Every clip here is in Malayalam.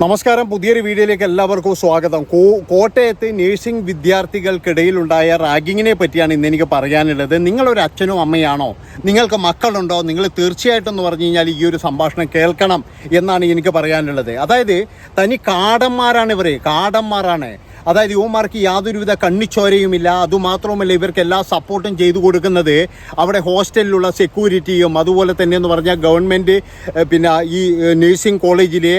നമസ്കാരം. പുതിയൊരു വീഡിയോയിലേക്ക് എല്ലാവർക്കും സ്വാഗതം. കോട്ടയത്ത് നഴ്സിംഗ് വിദ്യാർത്ഥികൾക്കിടയിലുണ്ടായ റാഗിങ്ങിനെ പറ്റിയാണ് ഇന്ന് എനിക്ക് പറയാനുള്ളത്. നിങ്ങളൊരു അച്ഛനോ അമ്മയാണോ? നിങ്ങൾക്ക് മക്കളുണ്ടോ? നിങ്ങൾ തീർച്ചയായിട്ടും എന്ന് പറഞ്ഞു കഴിഞ്ഞാൽ ഈ ഒരു സംഭാഷണം കേൾക്കണം എന്നാണ് എനിക്ക് പറയാനുള്ളത്. അതായത് തനി കാടന്മാരാണ് ഇവർ കാടന്മാരാണ്. അതായത് യുവമാർക്ക് യാതൊരുവിധ കണ്ണിച്ചോരയുമില്ല. അതുമാത്രവുമല്ല ഇവർക്ക് എല്ലാ സപ്പോർട്ടും ചെയ്തു കൊടുക്കുന്നത് അവിടെ ഹോസ്റ്റലിലുള്ള സെക്യൂരിറ്റിയും അതുപോലെ തന്നെ എന്ന് പറഞ്ഞാൽ ഗവൺമെന്റ് പിന്നെ ഈ നഴ്സിംഗ് കോളേജിലെ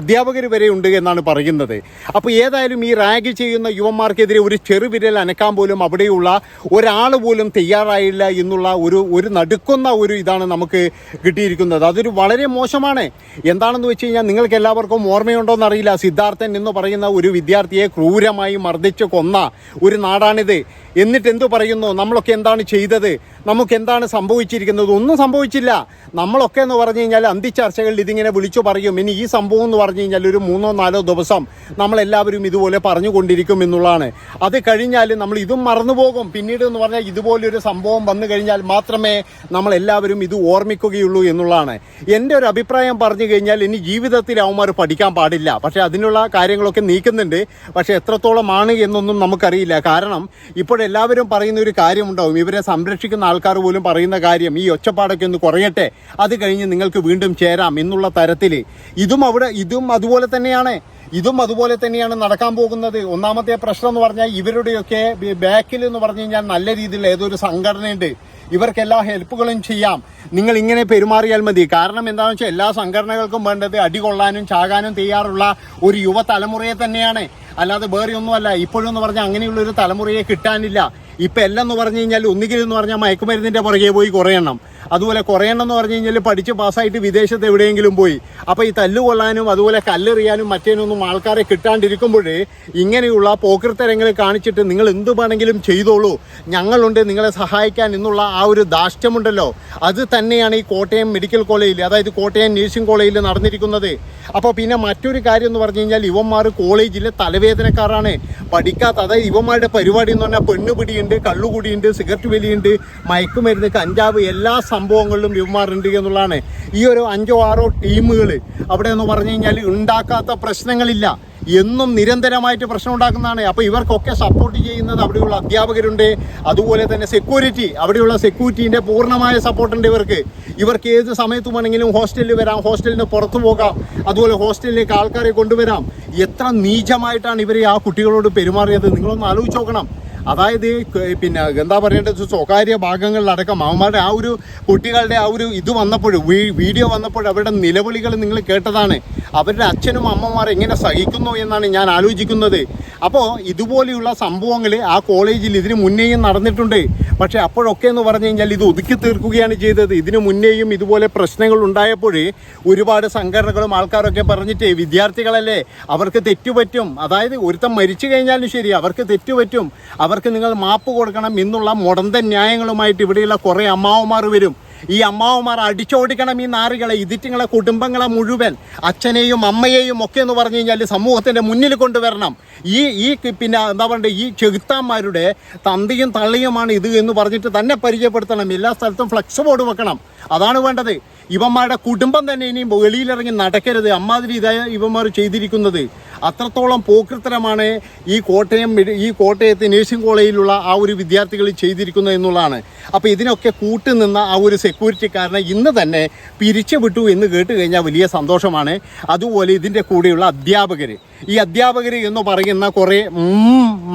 അധ്യാപകർ വരെ ഉണ്ട് എന്നാണ് പറയുന്നത്. അപ്പോൾ ഏതായാലും ഈ റാഗ് ചെയ്യുന്ന യുവന്മാർക്കെതിരെ ഒരു ചെറുവിരൽ അനക്കാൻ പോലും അവിടെയുള്ള ഒരാൾ പോലും തയ്യാറായില്ല എന്നുള്ള ഒരു ഒരു നടുക്കുന്ന ഒരു ഇതാണ് നമുക്ക് കിട്ടിയിരിക്കുന്നത്. അതൊരു വളരെ മോശമാണ്. എന്താണെന്ന് വെച്ച് കഴിഞ്ഞാൽ നിങ്ങൾക്ക് എല്ലാവർക്കും ഓർമ്മയുണ്ടോ അറിയില്ല സിദ്ധാർത്ഥൻ എന്ന് പറയുന്ന ഒരു വിദ്യാർത്ഥിയെ ക്രൂരമായി മർദ്ദിച്ച് കൊന്ന ഒരു നാടാണിത്. എന്നിട്ട് എന്തു പറയുന്നു? നമ്മളൊക്കെ എന്താണ് ചെയ്തത്? നമുക്ക് എന്താണ് സംഭവിച്ചിരിക്കുന്നത്? ഒന്നും സംഭവിച്ചില്ല. നമ്മളൊക്കെ എന്ന് പറഞ്ഞു കഴിഞ്ഞാൽ അന്തിച്ചർച്ചകളിൽ ഇതിങ്ങനെ വിളിച്ചു പറയും. ഇനി ഈ സംഭവം എന്ന് പറഞ്ഞു കഴിഞ്ഞാൽ ഒരു മൂന്നോ നാലോ ദിവസം നമ്മളെല്ലാവരും ഇതുപോലെ പറഞ്ഞുകൊണ്ടിരിക്കും എന്നുള്ളതാണ്. അത് കഴിഞ്ഞാൽ നമ്മൾ ഇതും മറന്നുപോകും പിന്നീട് എന്ന് പറഞ്ഞാൽ ഇതുപോലൊരു സംഭവം വന്നു കഴിഞ്ഞാൽ മാത്രമേ നമ്മളെല്ലാവരും ഇത് ഓർമ്മിക്കുകയുള്ളൂ എന്നുള്ളതാണ്. എന്റെ ഒരു അഭിപ്രായം പറഞ്ഞു കഴിഞ്ഞാൽ ഇനി ജീവിതത്തിൽ അവന്മാർ പഠിക്കാൻ പാടില്ല. പക്ഷേ അതിനുള്ള കാര്യങ്ങളൊക്കെ നീക്കുന്നുണ്ട്. പക്ഷേ എത്രത്തോളമാണ് എന്നൊന്നും നമുക്കറിയില്ല. കാരണം ഇപ്പോഴെല്ലാവരും പറയുന്ന ഒരു കാര്യമുണ്ടാവും. ഇവരെ സംരക്ഷിക്കുന്ന ആൾക്കാർ പോലും പറയുന്ന കാര്യം ഈ ഒച്ചപ്പാടൊക്കെ ഒന്ന് കുറയട്ടെ അത് കഴിഞ്ഞ് നിങ്ങൾക്ക് വീണ്ടും ചേരാം എന്നുള്ള തരത്തിൽ ഇതും അവിടെ ഇതും അതുപോലെ തന്നെയാണ്. ഇതും അതുപോലെ തന്നെയാണ് നടക്കാൻ പോകുന്നത്. ഒന്നാമത്തെ പ്രശ്നം എന്ന് പറഞ്ഞാൽ ഇവരുടെയൊക്കെ ബാക്കിൽ എന്ന് പറഞ്ഞു കഴിഞ്ഞാൽ നല്ല രീതിയിൽ ഏതൊരു സംഘടനയുണ്ട്. ഇവർക്ക് എല്ലാ ഹെൽപ്പുകളും ചെയ്യാം. നിങ്ങൾ ഇങ്ങനെ പെരുമാറിയാൽ മതി. കാരണം എന്താണെന്ന് വെച്ചാൽ എല്ലാ സംഘടനകൾക്കും വേണ്ടത് അടികൊള്ളാനും ചാകാനും തയ്യാറുള്ള ഒരു യുവതലമുറയെ തന്നെയാണ്. അല്ലാതെ വേറെ ഒന്നുമല്ല. ഇപ്പോഴെന്ന് പറഞ്ഞാൽ അങ്ങനെയുള്ള ഒരു തലമുറയെ കിട്ടാനില്ല. ഇപ്പൊ എല്ലാം എന്ന് പറഞ്ഞു കഴിഞ്ഞാൽ ഒന്നുകിൽ എന്ന് പറഞ്ഞാൽ മയക്കുമരുന്നിന്റെ പുറകെ പോയി കുറയണം അതുപോലെ കുറയണം എന്ന് പറഞ്ഞു കഴിഞ്ഞാൽ പഠിച്ച് പാസ്സായിട്ട് വിദേശത്ത് എവിടെയെങ്കിലും പോയി. അപ്പോൾ ഈ തല്ലുകൊള്ളാനും അതുപോലെ കല്ലെറിയാനും മറ്റേനൊന്നും ആൾക്കാരെ കിട്ടാണ്ടിരിക്കുമ്പോഴേ ഇങ്ങനെയുള്ള പോക്കൃത്തരങ്ങൾ കാണിച്ചിട്ട് നിങ്ങൾ എന്ത് വേണമെങ്കിലും ചെയ്തോളൂ. ഞങ്ങളുണ്ട് നിങ്ങളെ സഹായിക്കാൻ എന്നുള്ള ആ ഒരു ദാഷ്ട്യമുണ്ടല്ലോ അത് തന്നെയാണ് ഈ കോട്ടയം മെഡിക്കൽ കോളേജിൽ അതായത് കോട്ടയം നഴ്സിംഗ് കോളേജിൽ നടന്നിരിക്കുന്നത്. അപ്പോൾ പിന്നെ മറ്റൊരു കാര്യം എന്ന് പറഞ്ഞു കഴിഞ്ഞാൽ ഇവന്മാർ കോളേജിലെ തലവേദനക്കാരാണ്. പഠിക്കാത്ത അതായത് ഇവന്മാരുടെ പരിപാടി എന്ന് പറഞ്ഞാൽ പെണ്ണുപിടിയുണ്ട് കള്ളുകുടിയുണ്ട് സിഗരറ്റ് വലിയുണ്ട് മയക്കുമരുന്ന് കഞ്ചാവ് എല്ലാ സംഭവങ്ങളിലും ഇവന്മാരുണ്ട് എന്നുള്ളതാണ്. ഈ ഒരു അഞ്ചോ ആറോ ടീമുകൾ അവിടെ എന്ന് പറഞ്ഞു കഴിഞ്ഞാൽ ഉണ്ടാക്കാത്ത പ്രശ്നങ്ങളില്ല. എന്നും നിരന്തരമായിട്ട് പ്രശ്നം ഉണ്ടാക്കുന്നതാണ് അപ്പോൾ ഇവർക്കൊക്കെ സപ്പോർട്ട് ചെയ്യുന്നത് അവിടെയുള്ള അധ്യാപകരുണ്ട്. അതുപോലെ തന്നെ സെക്യൂരിറ്റി അവിടെയുള്ള സെക്യൂരിറ്റീന്റെ പൂർണമായ സപ്പോർട്ടുണ്ട് ഇവർക്ക്. ഇവർക്ക് ഏത് സമയത്ത് വേണമെങ്കിലും ഹോസ്റ്റലിൽ വരാം ഹോസ്റ്റലിൽ നിന്ന് പുറത്തു പോകാം. അതുപോലെ ഹോസ്റ്റലിലേക്ക് ആൾക്കാരെ കൊണ്ടുവരാം. എത്ര നീചമായിട്ടാണ് ഇവർ ആ കുട്ടികളോട് പെരുമാറിയത്? നിങ്ങളൊന്ന് ആലോചിച്ച് നോക്കണം. അതായത് പിന്നെ എന്താ പറയേണ്ടത് സ്വകാര്യ ഭാഗങ്ങളിലടക്കം അവന്മാരുടെ ആ ഒരു കുട്ടികളുടെ ആ ഒരു ഇത് വന്നപ്പോൾ വീഡിയോ വന്നപ്പോൾ അവരുടെ നിലവിളികൾ നിങ്ങൾ കേട്ടതാണ്. അവരുടെ അച്ഛനും അമ്മമാർ എങ്ങനെ സഹിക്കുന്നു എന്നാണ് ഞാൻ ആലോചിക്കുന്നത്. അപ്പോൾ ഇതുപോലെയുള്ള സംഭവങ്ങൾ ആ കോളേജിൽ ഇതിന് മുന്നേയും നടന്നിട്ടുണ്ട്. പക്ഷേ അപ്പോഴൊക്കെ എന്ന് പറഞ്ഞു കഴിഞ്ഞാൽ ഇത് ഒതുക്കി തീർക്കുകയാണ് ചെയ്തത്. ഇതിനു മുന്നേയും ഇതുപോലെ പ്രശ്നങ്ങൾ ഉണ്ടായപ്പോൾ ഒരുപാട് സംഘടനകളും ആൾക്കാരൊക്കെ പറഞ്ഞിട്ട് വിദ്യാർത്ഥികളല്ലേ അവർക്ക് തെറ്റുപറ്റും. അതായത് ഒരുത്തം മരിച്ചു കഴിഞ്ഞാലും ശരി അവർക്ക് തെറ്റുപറ്റും. അവർക്ക് നിങ്ങൾ മാപ്പ് കൊടുക്കണം എന്നുള്ള മുടന്ത ന്യായങ്ങളുമായിട്ട് ഇവിടെയുള്ള കുറേ അമ്മാവന്മാർ വരും. ഈ അമ്മാവന്മാർ അടിച്ചോടിക്കണം ഈ നാറികളെ ഇതിറ്റിങ്ങളെ കുടുംബങ്ങളെ മുഴുവൻ അച്ഛനെയും അമ്മയെയും ഒക്കെ എന്ന് പറഞ്ഞു കഴിഞ്ഞാൽ സമൂഹത്തിന്റെ മുന്നിൽ കൊണ്ടുവരണം. ഈ ഈ പിന്നെ എന്താ പറയുക ഈ ചെകുത്താന്മാരുടെ തന്തിയും തള്ളിയുമാണ് ഇത് എന്ന് പറഞ്ഞിട്ട് തന്നെ പരിചയപ്പെടുത്തണം. എല്ലാ സ്ഥലത്തും ഫ്ലക്സ് ബോർഡ് വെക്കണം. അതാണ് വേണ്ടത്. ഇവന്മാരുടെ കുടുംബം തന്നെ ഇനിയും വെളിയിലിറങ്ങി നടക്കരുത്. അമ്മാതിരി ഇതായ ഇവന്മാർ ചെയ്തിരിക്കുന്നത്. അത്രത്തോളം പോക്കൃത്തരമാണ് ഈ കോട്ടയം ഈ കോട്ടയത്തെ നേഴ്സിംഗ് കോളേജിലുള്ള ആ ഒരു വിദ്യാർത്ഥികൾ ചെയ്തിരിക്കുന്നത് എന്നുള്ളതാണ്. അപ്പോൾ ഇതിനൊക്കെ കൂട്ടുനിന്ന ആ ഒരു സെക്യൂരിറ്റിക്കാരനെ ഇന്ന് തന്നെ പിരിച്ചുവിട്ടു എന്ന് കേട്ട് കഴിഞ്ഞാൽ വലിയ സന്തോഷമാണ്. അതുപോലെ ഇതിന്റെ കൂടെയുള്ള അധ്യാപകർ ഈ അധ്യാപകർ എന്ന് പറയുന്ന കുറേ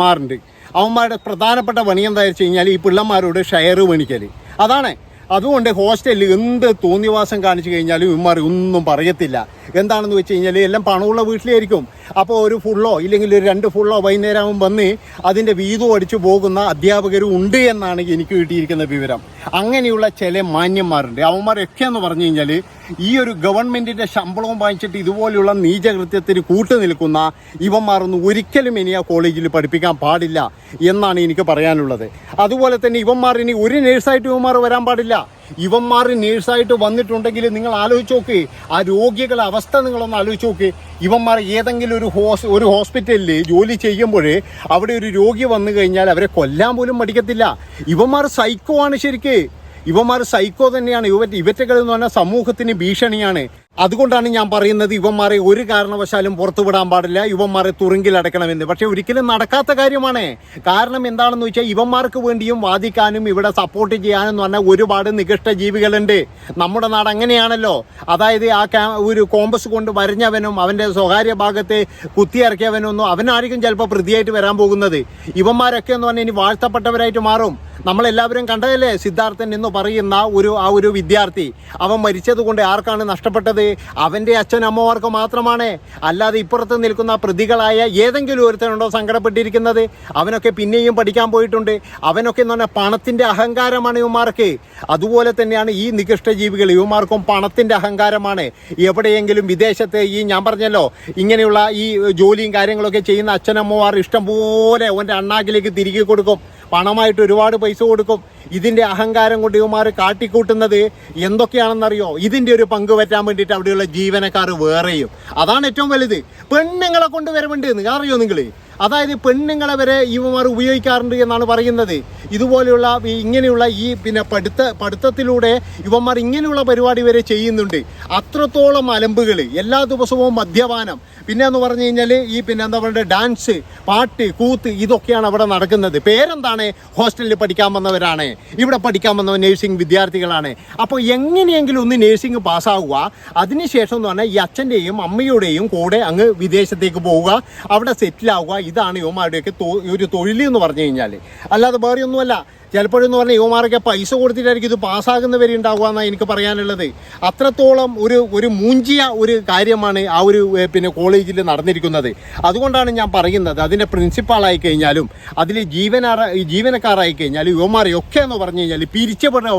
മാറുണ്ട് അവന്മാരുടെ പ്രധാനപ്പെട്ട പണി എന്താ വെച്ച് കഴിഞ്ഞാൽ ഈ പിള്ളന്മാരോട് ഷെയർ മേണിക്കൽ അതാണ്. അതുകൊണ്ട് ഹോസ്റ്റലിൽ എന്ത് തോന്നിവാസം കാണിച്ചു കഴിഞ്ഞാലും ഇവന്മാർ ഒന്നും പറയത്തില്ല. എന്താണെന്ന് വെച്ച് കഴിഞ്ഞാൽ എല്ലാം പണമുള്ള വീട്ടിലായിരിക്കും. അപ്പോൾ ഒരു ഫുള്ളോ ഇല്ലെങ്കിൽ ഒരു രണ്ട് ഫുള്ളോ വൈകുന്നേരം വന്ന് അതിന്റെ വീതവും അടിച്ചു പോകുന്ന അധ്യാപകരും ഉണ്ട് എന്നാണ് എനിക്ക് കിട്ടിയിരിക്കുന്ന വിവരം. അങ്ങനെയുള്ള ചില മാന്യന്മാരുണ്ട്. അവന്മാരൊക്കെ എന്ന് പറഞ്ഞു കഴിഞ്ഞാൽ ഈ ഒരു ഗവൺമെന്റിന്റെ ശമ്പളവും വാങ്ങിച്ചിട്ട് ഇതുപോലെയുള്ള നീചകൃത്യത്തിന് കൂട്ടു നിൽക്കുന്ന ഇവന്മാരൊന്നും ഒരിക്കലും ഇനി ആ കോളേജിൽ പഠിപ്പിക്കാൻ പാടില്ല എന്നാണ് എനിക്ക് പറയാനുള്ളത്. അതുപോലെ തന്നെ ഇവന്മാർ ഇനി ഒരു നേഴ്സായിട്ട് ഇവന്മാർ വരാൻ പാടില്ല. ഇവന്മാർ നേഴ്സായിട്ട് വന്നിട്ടുണ്ടെങ്കിൽ നിങ്ങൾ ആലോചിച്ച് നോക്ക്. ആ രോഗികളുടെ അവസ്ഥ നിങ്ങളൊന്ന് ആലോചിച്ച് നോക്ക്. ഇവന്മാർ ഏതെങ്കിലും ഒരു ഹോസ് ഒരു ഹോസ്പിറ്റലിൽ ജോലി ചെയ്യുമ്പോൾ അവിടെ ഒരു രോഗി വന്നു കഴിഞ്ഞാൽ അവരെ കൊല്ലാൻ പോലും മടിക്കത്തില്ല. ഇവന്മാർ സൈക്കോ ആണ് ശരിക്ക്. ഇവന്മാർ സൈക്കോ തന്നെയാണ്. ഇവ ഇവറ്റകൾ എന്ന് പറഞ്ഞാൽ സമൂഹത്തിന് ഭീഷണിയാണ്. അതുകൊണ്ടാണ് ഞാൻ പറയുന്നത് യുവന്മാരെ ഒരു കാരണവശാലും പുറത്തു വിടാൻ പാടില്ല. യുവന്മാരെ തുറുങ്കിലടക്കണമെന്ന് പക്ഷെ ഒരിക്കലും നടക്കാത്ത കാര്യമാണ്. കാരണം എന്താണെന്ന് വെച്ചാൽ യുവന്മാർക്ക് വേണ്ടിയും വാദിക്കാനും ഇവിടെ സപ്പോർട്ട് ചെയ്യാനും എന്ന് പറഞ്ഞാൽ ഒരുപാട് നികഷ്ട ജീവികളുണ്ട്. നമ്മുടെ നാട് അങ്ങനെയാണല്ലോ. അതായത് ആ ഒരു കോമ്പസ് കൊണ്ട് വരഞ്ഞവനും അവന്റെ സ്വകാര്യ ഭാഗത്ത് കുത്തിയിറക്കിയവനൊന്നും അവനായിരിക്കും ചിലപ്പോൾ പ്രതിയായിട്ട് വരാൻ പോകുന്നത്. യുവന്മാരൊക്കെ എന്ന് പറഞ്ഞാൽ ഇനി വാഴ്ത്തപ്പെട്ടവരായിട്ട് മാറും. നമ്മളെല്ലാവരും കണ്ടതല്ലേ? സിദ്ധാർത്ഥൻ എന്ന് പറയുന്ന ഒരു ആ ഒരു വിദ്യാർത്ഥി. അവൻ മരിച്ചത് കൊണ്ട് ആർക്കാണ് നഷ്ടപ്പെട്ടത്? അവന്റെ അച്ഛനമ്മമാർക്ക് മാത്രമാണ്. അല്ലാതെ ഇപ്പുറത്ത് നിൽക്കുന്ന പ്രതികളായ ഏതെങ്കിലും ഒരുത്തനുണ്ടോ സങ്കടപ്പെട്ടിരിക്കുന്നത്? അവനൊക്കെ പിന്നെയും പഠിക്കാൻ പോയിട്ടുണ്ട്. അവനൊക്കെ എന്ന് പറഞ്ഞാൽ പണത്തിന്റെ അഹങ്കാരമാണ് ഇവന്മാർക്ക്. അതുപോലെ തന്നെയാണ് ഈ നികൃഷ്ട ജീവികൾ ഇവന്മാർക്കും പണത്തിന്റെ അഹങ്കാരമാണ്. എവിടെയെങ്കിലും വിദേശത്ത് ഈ ഞാൻ പറഞ്ഞല്ലോ ഇങ്ങനെയുള്ള ഈ ജോലിയും കാര്യങ്ങളൊക്കെ ചെയ്യുന്ന അച്ഛനമ്മമാർ ഇഷ്ടംപോലെ അവന്റെ അണ്ണാക്കിലേക്ക് തിരികെ കൊടുക്കും. പണമായിട്ട് ഒരുപാട് പൈസ കൊടുക്കും. ഇതിന്റെ അഹങ്കാരം കൊണ്ട് ഇവന്മാർ കാട്ടിക്കൂട്ടുന്നത് എന്തൊക്കെയാണെന്നറിയോ? ഇതിന്റെ ഒരു പങ്ക് പറ്റാൻ വേണ്ടിയിട്ട് അവിടെയുള്ള ജീവനക്കാർ വേറെയും. അതാണ് ഏറ്റവും വലുത്. പെണ്ണുങ്ങളെ കൊണ്ട് വരവുണ്ട് എന്ന്. അറിയോ നിങ്ങൾ അതായത് പെണ്ണുങ്ങളെ വരെ ഇവന്മാർ ഉപയോഗിക്കാറുണ്ട് എന്നാണ് പറയുന്നത്. ഇതുപോലെയുള്ള ഇങ്ങനെയുള്ള ഈ പിന്നെ പഠിത്ത പഠിത്തത്തിലൂടെ ഇവന്മാർ ഇങ്ങനെയുള്ള പരിപാടി വരെ ചെയ്യുന്നുണ്ട്. അത്രത്തോളം അലമ്പുകൾ എല്ലാ ദിവസവും മദ്യപാനം. പിന്നെ എന്ന് പറഞ്ഞു കഴിഞ്ഞാൽ ഈ പിന്നെ എന്താ പറയുക ഡാൻസ് പാട്ട് കൂത്ത് ഇതൊക്കെയാണ് അവിടെ നടക്കുന്നത്. പേരെന്താണ്? ഹോസ്റ്റലിൽ പഠിക്കാൻ വന്നവരാണ്. ഇവിടെ പഠിക്കാൻ വന്നവർ നേഴ്സിംഗ് വിദ്യാർത്ഥികളാണ്. അപ്പോൾ എങ്ങനെയെങ്കിലും ഒന്ന് നേഴ്സിംഗ് പാസ്സാവുക. അതിനുശേഷം എന്ന് പറഞ്ഞാൽ ഈ അച്ഛന്റെയും അമ്മയുടെയും കൂടെ അങ്ങ് വിദേശത്തേക്ക് പോവുക. അവിടെ സെറ്റിൽ ആവുക ഇതാണ് യുവമാരുടെയൊക്കെ ഒരു തൊഴിൽ എന്ന് പറഞ്ഞു കഴിഞ്ഞാൽ അല്ലാതെ വേറെ ഒന്നുമല്ല ചിലപ്പോഴെന്ന് പറഞ്ഞാൽ യുവമാരൊക്കെ പൈസ കൊടുത്തിട്ടായിരിക്കും ഇത് പാസ്സാകുന്നവരെ ഉണ്ടാവുക എന്നാണ് എനിക്ക് പറയാനുള്ളത്. അത്രത്തോളം ഒരു ഒരു മൂഞ്ചിയ ഒരു കാര്യമാണ് ആ ഒരു പിന്നെ കോളേജിൽ നടന്നിരിക്കുന്നത്. അതുകൊണ്ടാണ് ഞാൻ പറയുന്നത്. അതിന്റെ പ്രിൻസിപ്പാളായി കഴിഞ്ഞാലും അതിൽ ജീവനാറ ജീവനക്കാരായി കഴിഞ്ഞാലും യുവമാരെയൊക്കെ എന്ന് പറഞ്ഞു കഴിഞ്ഞാൽ പിരിച്ചുവിടുക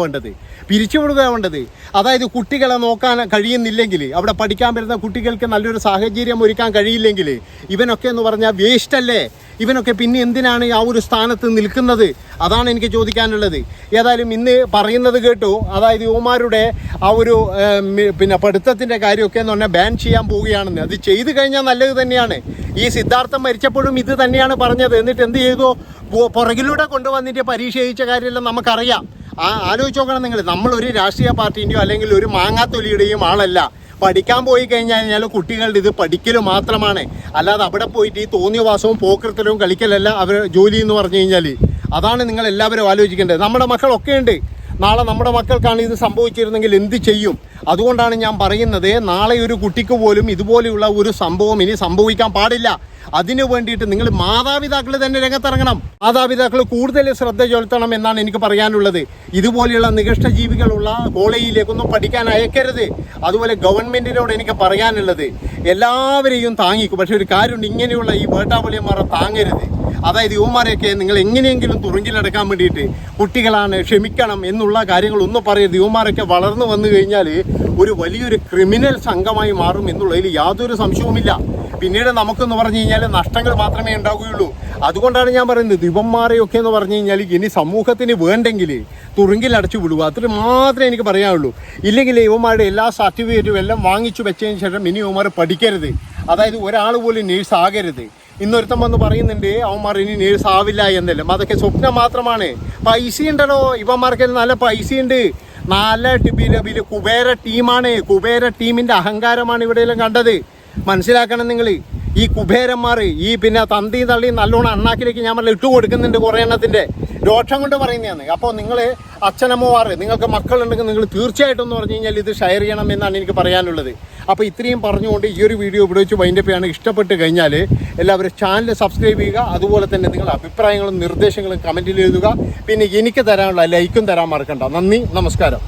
വേണ്ടത് പിരിച്ചുവിടുക വേണ്ടത് അതായത് കുട്ടികളെ നോക്കാൻ കഴിയുന്നില്ലെങ്കിൽ അവിടെ പഠിക്കാൻ വരുന്ന കുട്ടികൾക്ക് നല്ലൊരു സാഹചര്യം ഒരുക്കാൻ കഴിയില്ലെങ്കിൽ ഇവനൊക്കെ എന്ന് പറഞ്ഞാൽ വേസ്റ്റ് അല്ലേ? ഇവനൊക്കെ പിന്നെ എന്തിനാണ് ആ ഒരു സ്ഥാനത്ത് നിൽക്കുന്നത്? അതാണ് എനിക്ക് ചോദിക്കാനുള്ളത്. ഏതായാലും ഇന്ന് പറയുന്നത് കേട്ടു. അതായത് യുവമാരുടെ ആ ഒരു പിന്നെ പഠിത്തത്തിന്റെ കാര്യമൊക്കെ എന്ന് പറഞ്ഞാൽ ബാൻ ചെയ്യാൻ പോവുകയാണെന്ന്. അത് ചെയ്തു കഴിഞ്ഞാൽ നല്ലത് തന്നെയാണ്. ഈ സിദ്ധാർത്ഥം മരിച്ചപ്പോഴും ഇത് തന്നെയാണ് പറഞ്ഞത്. എന്നിട്ട് എന്ത് ചെയ്തു? പുറകിലൂടെ കൊണ്ടുവന്നിട്ട് പരീക്ഷ എഴുതിച്ച കാര്യമെല്ലാം നമുക്കറിയാം. ആ ആലോചിച്ച് നോക്കണം നിങ്ങൾ. നമ്മളൊരു രാഷ്ട്രീയ പാർട്ടിന്റെയോ അല്ലെങ്കിൽ ഒരു മാങ്ങാത്തൊലിയുടെയും ആളല്ല. പഠിക്കാൻ പോയി കഴിഞ്ഞാൽ കഴിഞ്ഞാൽ കുട്ടികളുടെ ഇത് പഠിക്കൽ മാത്രമാണ്. അല്ലാതെ അവിടെ പോയിട്ട് ഈ തോന്നിയവാസവും പോക്കൃത്തലവും കളിക്കലല്ല അവർ ജോലി എന്ന് പറഞ്ഞു കഴിഞ്ഞാൽ അതാണ് നിങ്ങൾ എല്ലാവരും ആലോചിക്കേണ്ടത്. നമ്മുടെ മക്കളൊക്കെ ഉണ്ട് നാളെ നമ്മുടെ മക്കൾക്കാണ് ഇത് സംഭവിച്ചിരുന്നെങ്കിൽ എന്ത് ചെയ്യും? അതുകൊണ്ടാണ് ഞാൻ പറയുന്നത് നാളെ ഒരു കുട്ടിക്ക് പോലും ഇതുപോലെയുള്ള ഒരു സംഭവം ഇനി സംഭവിക്കാൻ പാടില്ല. അതിനു വേണ്ടിയിട്ട് നിങ്ങൾ മാതാപിതാക്കൾ തന്നെ രംഗത്തിറങ്ങണം. മാതാപിതാക്കൾ കൂടുതൽ ശ്രദ്ധ ചെലുത്തണം എന്നാണ് എനിക്ക് പറയാനുള്ളത്. ഇതുപോലെയുള്ള നികഷ്ട ജീവികളുള്ള കോളേജിലേക്കൊന്നും പഠിക്കാൻ അയക്കരുത്. അതുപോലെ ഗവൺമെന്റിനോട് എനിക്ക് പറയാനുള്ളത് എല്ലാവരെയും താങ്ങിക്കും. പക്ഷെ ഒരു കാര്യമുണ്ട് ഇങ്ങനെയുള്ള ഈ വേട്ടാവളിയന്മാരെ താങ്ങരുത്. അതായത് യുവമാരെയൊക്കെ നിങ്ങൾ എങ്ങനെയെങ്കിലും തുറങ്കിലടക്കാൻ വേണ്ടിയിട്ട് കുട്ടികളാണ് ക്ഷമിക്കണം എന്നുള്ള കാര്യങ്ങൾ ഒന്നും പറയരുത്. യുവമാരൊക്കെ വളർന്നു വന്നു കഴിഞ്ഞാൽ ഒരു വലിയൊരു ക്രിമിനൽ സംഘമായി മാറും എന്നുള്ളതിൽ യാതൊരു സംശയവുമില്ല. പിന്നീട് നമുക്കെന്ന് പറഞ്ഞു കഴിഞ്ഞാൽ നഷ്ടങ്ങൾ മാത്രമേ ഉണ്ടാവുകയുള്ളൂ. അതുകൊണ്ടാണ് ഞാൻ പറയുന്നത് ദിവന്മാരെയൊക്കെ എന്ന് പറഞ്ഞു കഴിഞ്ഞാൽ ഇനി സമൂഹത്തിന് വേണ്ടെങ്കിൽ തുറുങ്കിൽ അടച്ചു വിടുക. അത്ര മാത്രമേ എനിക്ക് പറയാനുള്ളൂ. ഇല്ലെങ്കിൽ ഇവന്മാരുടെ എല്ലാ സർട്ടിഫിക്കറ്റും എല്ലാം വാങ്ങിച്ചു വെച്ചതിന് ശേഷം ഇനി ഇവന്മാർ പഠിക്കരുത്. അതായത് ഒരാൾ പോലും നേഴ്സ് ആകരുത്. ഇന്നൊരുത്തം വന്ന് പറയുന്നുണ്ട് അവന്മാർ ഇനി നേഴ്സ് ആവില്ല എന്നെല്ലാം. അതൊക്കെ സ്വപ്നം മാത്രമാണ്. പൈസ ഉണ്ടല്ലോ. ഇവന്മാർക്ക് നല്ല പൈസ ഉണ്ട്. നല്ല ടി- പിന്നെ പിന്നെ കുബേര ടീമാണ്. കുബേര ടീമിന്റെ അഹങ്കാരമാണ് ഇവിടെയെല്ലാം കണ്ടത്. മനസ്സിലാക്കണം നിങ്ങൾ ഈ കുബേരന്മാർ ഈ പിന്നെ തന്തി തള്ളി നല്ലോണം അണ്ണാക്കിലേക്ക് ഞാൻ പറഞ്ഞ ഇട്ട് കൊടുക്കുന്നുണ്ട് കുറേ എണ്ണത്തിന്റെ രോഷം കൊണ്ട് പറയുന്നതാണ്. അപ്പോൾ നിങ്ങൾ അച്ഛനമ്മമാർ നിങ്ങൾക്ക് മക്കളുണ്ടെങ്കിൽ നിങ്ങൾ തീർച്ചയായിട്ടും എന്ന് പറഞ്ഞു കഴിഞ്ഞാൽ ഇത് ഷെയർ ചെയ്യണം എന്നാണ് എനിക്ക് പറയാനുള്ളത്. അപ്പോൾ ഇത്രയും പറഞ്ഞുകൊണ്ട് ഈ ഒരു വീഡിയോ ഇവിടെ വെച്ച് വൈൻഡപ്പ് ചെയ്യാണ്. ഇഷ്ടപ്പെട്ട് കഴിഞ്ഞാൽ എല്ലാവരും ചാനൽ സബ്സ്ക്രൈബ് ചെയ്യുക. അതുപോലെ തന്നെ നിങ്ങളുടെ അഭിപ്രായങ്ങളും നിർദ്ദേശങ്ങളും കമന്റിൽ എഴുതുക. പിന്നെ എനിക്ക് തരാനുള്ള ലൈക്കും തരാൻ മറക്കണ്ട. നന്ദി നമസ്കാരം.